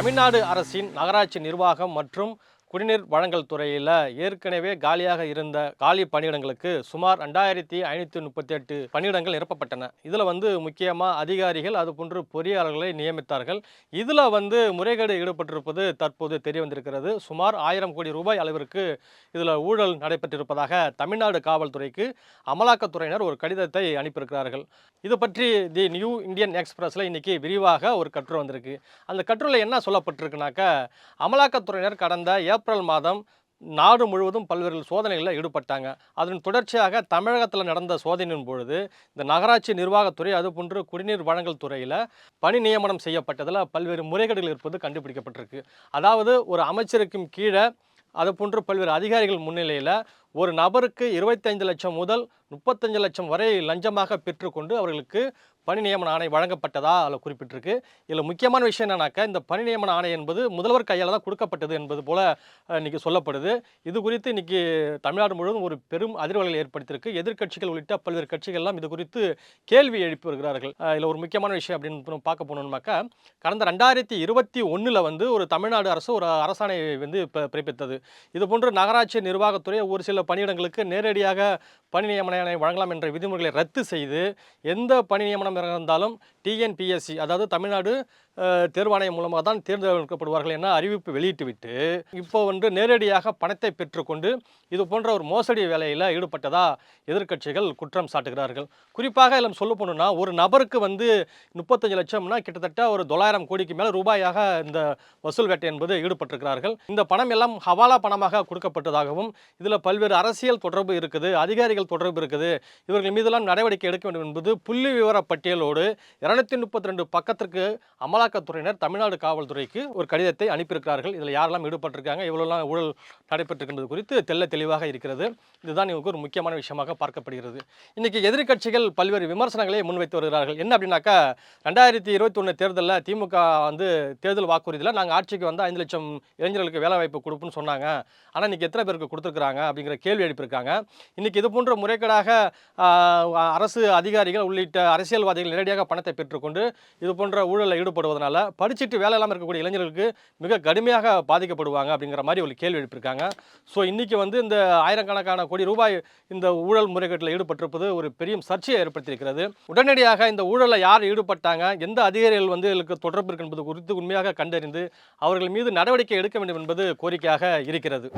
தமிழ்நாடு அரசின் நகராட்சி நிர்வாகம் மற்றும் குடிநீர் வழங்கல் துறையில் ஏற்கனவே காலியாக இருந்த காலி பணியிடங்களுக்கு சுமார் ரெண்டாயிரத்தி ஐநூற்றி முப்பத்தி எட்டு பணியிடங்கள் நிரப்பப்பட்டன. இதில் வந்து முக்கியமாக அதிகாரிகள் அது போன்று பொறியாளர்களை நியமித்தார்கள். இதில் வந்து முறைகேடு ஈடுபட்டிருப்பது தற்போது தெரிய வந்திருக்கிறது சுமார் ஆயிரம் கோடி ரூபாய் அளவிற்கு இதில் ஊழல் நடைபெற்றிருப்பதாக தமிழ்நாடு காவல்துறைக்கு அமலாக்கத்துறையினர் ஒரு கடிதத்தை அனுப்பியிருக்கிறார்கள். இது பற்றி தி நியூ இந்தியன் எக்ஸ்பிரஸில் இன்னைக்கு விரிவாக ஒரு கட்டுரை வந்திருக்கு. அந்த கட்டுரையில் என்ன சொல்லப்பட்டிருக்குனாக்கா அமலாக்கத்துறையினர் கடந்த ஏப்ரல் ஏப்ரல் மாதம் நாடு முழுவதும் பல்வேறு சோதனைகளில் ஈடுபட்டாங்க. அதன் தொடர்ச்சியாக தமிழகத்தில் நடந்த சோதனையின் பொழுது இந்த நகராட்சி நிர்வாகத்துறை அதுபோன்று குடிநீர் வழங்கல் துறையில் பணி நியமனம் செய்யப்பட்டதில் பல்வேறு முறைகேடுகள் இருப்பது கண்டுபிடிக்கப்பட்டிருக்கு. அதாவது ஒரு அமைச்சருக்கும் கீழே அதுபோன்று பல்வேறு அதிகாரிகள் முன்னிலையில் ஒரு நபருக்கு இருபத்தைந்து லட்சம் முதல் முப்பத்தஞ்சு லட்சம் வரை லஞ்சமாக பெற்றுக்கொண்டு அவர்களுக்கு பணி நியமன ஆணை வழங்கப்பட்டதா அதில் குறிப்பிட்டிருக்கு. இதில் முக்கியமான விஷயம் என்னன்னாக்கா இந்த பணி நியமன ஆணை என்பது முதல்வர் கையால் தான் கொடுக்கப்பட்டது என்பது போல இன்றைக்கி சொல்லப்படுது. இது குறித்து இன்றைக்கி தமிழ்நாடு முழுவதும் ஒரு பெரும் அதிர்வலைகள் ஏற்படுத்தியிருக்கு. எதிர்க்கட்சிகள் உள்ளிட்ட பல்வேறு கட்சிகள்லாம் இது குறித்து கேள்வி எழுப்பி வருகிறார்கள். இதில் ஒரு முக்கியமான விஷயம் அப்படின்னு பார்க்க போனோம்னாக்கா கடந்த ரெண்டாயிரத்தி இருபத்தி ஒன்றில் வந்து ஒரு தமிழ்நாடு அரசு ஒரு அரசாணை வந்து இப்போ பிறப்பித்தது. இது போன்று நகராட்சி நிர்வாகத்துறை ஒரு சில பணியிடங்களுக்கு நேரடியாக பணி நியமனம் வழங்கலாம் என்ற விதிமுறைகளை ரத்து செய்து எந்த பணி நியமனம் இருந்தாலும் டிஎன்பிஎஸ்சி அதாவது தமிழ்நாடு தேர்வாணையம் மூலமாக தான் தேர்ந்தெடுக்கப்படுவார்கள் என அறிவிப்பு வெளியிட்டுவிட்டு இப்போ வந்து நேரடியாக பணத்தை பெற்றுக்கொண்டு இது போன்ற ஒரு மோசடி வேலையில் ஈடுபட்டதா எதிர்க்கட்சிகள் குற்றம் சாட்டுகிறார்கள். குறிப்பாக இதில் சொல்ல போனோம்னா ஒரு நபருக்கு வந்து முப்பத்தஞ்சு லட்சம்னா கிட்டத்தட்ட ஒரு தொள்ளாயிரம் கோடிக்கு மேலே ரூபாயாக இந்த வசூல் வேட்டை என்பது ஈடுபட்டிருக்கிறார்கள். இந்த பணம் எல்லாம் ஹவாலா பணமாக கொடுக்கப்பட்டதாகவும் இதில் பல்வேறு அரசியல் தொடர்பு இருக்குது அதிகாரிகள் தொடர்பு இருக்குது. இவர்கள் மீதெல்லாம் நடவடிக்கை எடுக்க வேண்டும் என்பது புள்ளி விவர பட்டியலோடு இரநூத்தி முப்பத்தி ரெண்டு பக்கத்திற்கு அமலாக்கத்துறையினர் தமிழ்நாடு காவல்துறைக்கு ஒரு கடிதத்தை அனுப்பியிருக்கிறார்கள். இதில் யாரெல்லாம் ஈடுபட்டிருக்காங்க எவ்வளோலாம் ஊழல் நடைபெற்றிருக்கின்றது குறித்து தெள்ள தெளிவாக இருக்கிறது. இதுதான் இவங்க ஒரு முக்கியமான விஷயமாக பார்க்கப்படுகிறது. இன்றைக்கி எதிர்க்கட்சிகள் பல்வேறு விமர்சனங்களை முன்வைத்து வருகிறார்கள். என்ன அப்படின்னாக்கா ரெண்டாயிரத்தி இருபத்தி ஒன்று தேர்தலில் திமுக வந்து தேர்தல் வாக்குறுதியில் நாங்கள் ஆட்சிக்கு வந்து ஐந்து லட்சம் இளைஞர்களுக்கு வேலை வாய்ப்பு கொடுப்போம்னு சொன்னாங்க. ஆனால் இன்னைக்கு எத்தனை பேருக்கு கொடுத்துருக்குறாங்க அப்படிங்கிற கேள்வி எழுப்பியிருக்காங்க. இன்றைக்கி இது போன்ற முறைகேடாக அரசு அதிகாரிகள் உள்ளிட்ட அரசியல்வாதிகள் நேரடியாக பணத்தை பெற்றுக்கொண்டு இது போன்ற ஊழலில் ஈடுபடுவதனால படிச்சுட்டு வேலை இல்லாமல் இருக்கக்கூடிய இளைஞர்களுக்கு மிக கடுமையாக பாதிக்கப்படுவாங்க அப்படிங்கிற மாதிரி ஒரு கேள்வி எழுப்பியிருக்காங்க. ஸோ இன்றைக்கி வந்து இந்த ஆயிரக்கணக்கான கோடி ரூபாய் இந்த ஊழல் முறைகேட்டில் ஈடுபட்டிருப்பது ஒரு பெரிய சர்ச்சையை ஏற்படுத்தியிருக்கிறது. உடனடியாக இந்த ஊழலில் யார் ஈடுபட்டாங்க எந்த அதிகாரிகள் வந்து இதற்கு தொடர்பு இருக்கு என்பது குறித்து உண்மையாக கண்டறிந்து அவர்கள் மீது நடவடிக்கை எடுக்க வேண்டும் என்பது கோரிக்கையாக இருக்கிறது.